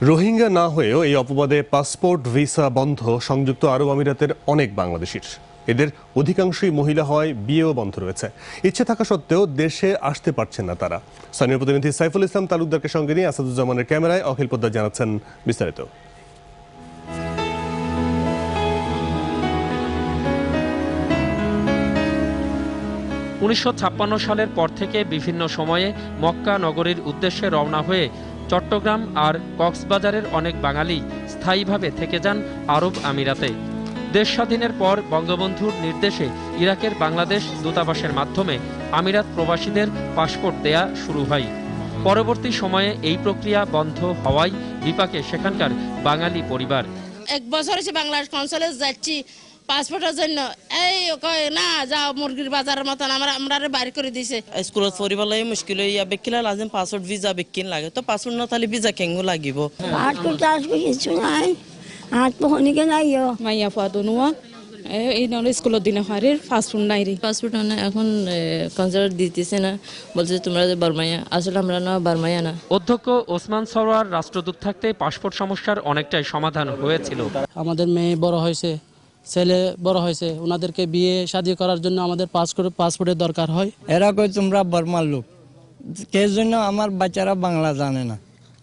রোহিঙ্গা না হয়েও এই অপবাদে পাসপোর্ট, ভিসা বন্ধ, সংযুক্ত আরব আমিরাতের অনেক বাংলাদেশির। এদের অধিকাংশই মহিলা হওয়ায় বিয়েও বন্ধ রয়েছে। ইচ্ছে থাকা সত্ত্বেও দেশে আসতে পারছেন না তারা। স্থানীয় প্রতিনিধি সাইফুল ইসলাম তালুকদারকে সঙ্গে নিয়ে আসাদুজ্জামানের ক্যামেরায় অখিল পোদ্দার জানাচ্ছেন বিস্তারিত। উনিশশো ছাপ্পান্ন সালের পর থেকে বিভিন্ন সময়ে মক্কা নগরীর উদ্দেশ্যে রওনা হয়ে চট্টগ্রাম আর কক্সবাজারের অনেক বাঙালি স্থায়ীভাবে থেকে যান আরব আমিরাতে। দেশ স্বাধীনের পর বঙ্গবন্ধুর নির্দেশে ইরাকের বাংলাদেশ দূতাবাসের মাধ্যমে আমিরাত প্রবাসীদের পাসপোর্ট দেয়া শুরু হয়। পরবর্তী সময়ে এই প্রক্রিয়া বন্ধ হওয়ায় বিপাকে সেখানকার বাঙালি পরিবার। এক বছর হয়েছে বাংলাদেশ কনসুলেট যাচ্ছি। পাসপোর্টের জন্য এই কয় না যাও মুরগির বাজারের মতন আমরা আমরা বাইর করে দিছে। স্কুলত পঢ়িব লাগে মুস্কিল ইয়া বেকিলা লাজেম পাছপোর্ট ভিজা বেকিন লাগে। তো পাছপোর্ট নথালে ভিজা কেঙ্গু লাগিব? আট করতে আসবে কিছু নাই। আট পহনিকে যাইও। মাইয়া ফুয়া দনুয়া এই নলে স্কুলের দিনে হারের ফাস্ট নাই রে। পাসপোর্ট মানে এখন কনসার্ট দিতেছে না। বলছে তোমরা যে বারমাইয়া আসলে আমরা না বারমাইয়া না। অধ্যক্ষ ওসমান সরোয়ার রাষ্ট্রদূত থাকতে পাসপোর্ট সমস্যার অনেকটাই সমাধান হয়েছিল। আমাদের মেয়ে বড় হয়েছে। ছেলে বড় হয়েছে ওনাদেরকে বিয়ে শাদি করার জন্য আমাদের পাসপোর্ট পাসপোর্টের দরকার হয়। এরা কই তোমরা বর্মার লোক। কে জন্য আমার বাচ্চারা বাংলা জানে না?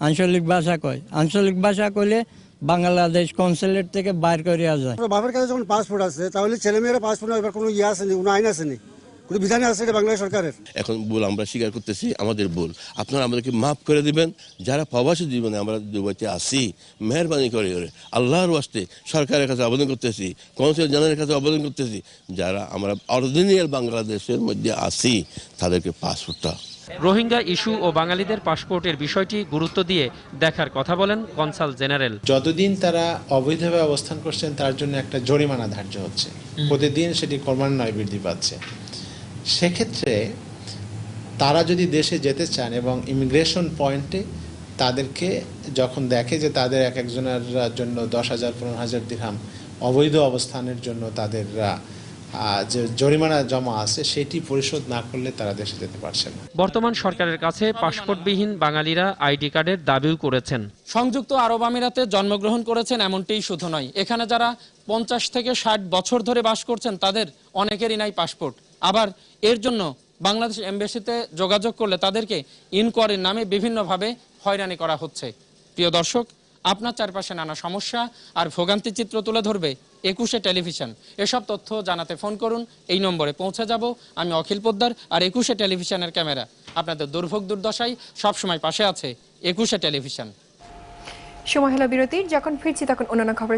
আঞ্চলিক ভাষা কয়। আঞ্চলিক ভাষা কইলে বাংলাদেশ কনসুলেট থেকে বাইর করিয়া যায়। বাবার কাছে যখন পাসপোর্ট আছে তাহলে ছেলেমেয়েরা পাসপোর্ট কোনো ইয়ে আসেনি কোনো আইন আসেনি বিধানে আছে এটা বাংলাদেশ সরকারের। এখন ভুল আমরা স্বীকার করতেছি আমাদের ভুল। আপনারা আমাদেরকে মাফ করে দিবেন। যারা প্রবাসী জীবনে আমরা দুবাইতে আসি মেহরবানি করে করে আল্লাহর ওয়াস্তে সরকারের কাছে আবেদন করতেছি কনসুল জেনারেলের কাছে আবেদন করতেছি। যারা আমরা অরিজিনাল বাংলাদেশের মধ্যে আসি তাদেরকে পাসপোর্টটা। রোহিঙ্গা ইস্যু ও বাঙালিদের পাসপোর্টের বিষয়টি গুরুত্ব দিয়ে দেখার কথা বলেন কনসাল জেনারেল। যতদিন তারা অবৈধভাবে অবস্থান করছেন তার জন্য একটা জরিমানা ধার্য হচ্ছে। প্রতিদিন সেটি ক্রমান্বয়ে বৃদ্ধি পাচ্ছে। সেক্ষেত্রে তারা যদি দেশে যেতে চান এবং ইমিগ্রেশন পয়েন্টে তাদেরকে যখন দেখে যে তাদের এক একজনের জন্য দশ হাজার পনেরো হাজার দিরহাম অবৈধ অবস্থানের জন্য তাদের যে জরিমানা জমা আছে সেটি পরিশোধ না করলে তারা দেশে যেতে পারছে না। বর্তমান সরকারের কাছে পাসপোর্টবিহীন বাঙালিরা আইডি কার্ডের দাবিও করেছেন। সংযুক্ত আরব আমিরাতে জন্মগ্রহণ করেছেন এমনটিই শুধু নয়। এখানে যারা পঞ্চাশ থেকে ষাট বছর ধরে বাস করছেন তাদের অনেকেরই নাই পাসপোর্ট। আবার এর জন্য বাংলাদেশ এম্বাসিতে যোগাযোগ করলে তাদেরকে ইনকোয়ারির নামে বিভিন্নভাবে হয়রানি করা হচ্ছে। প্রিয় দর্শক, আপনার চারপাশে নানা সমস্যা আর ভোগান্তি চিত্র তুলে ধরবে একুশে টেলিভিশন। এসব তথ্য জানাতে ফোন করুন, এই নম্বরে পৌঁছে যাব। আমি অখিল পোদ্দার আর একুশে টেলিভিশনের ক্যামেরা। আপনাদের দুর্ভোগ দুর্দশায় সবসময় পাশে আছে একুশে টেলিভিশন। সময় হলো বিরতির, যখন ফিরছি তখন অন্যান্য খবর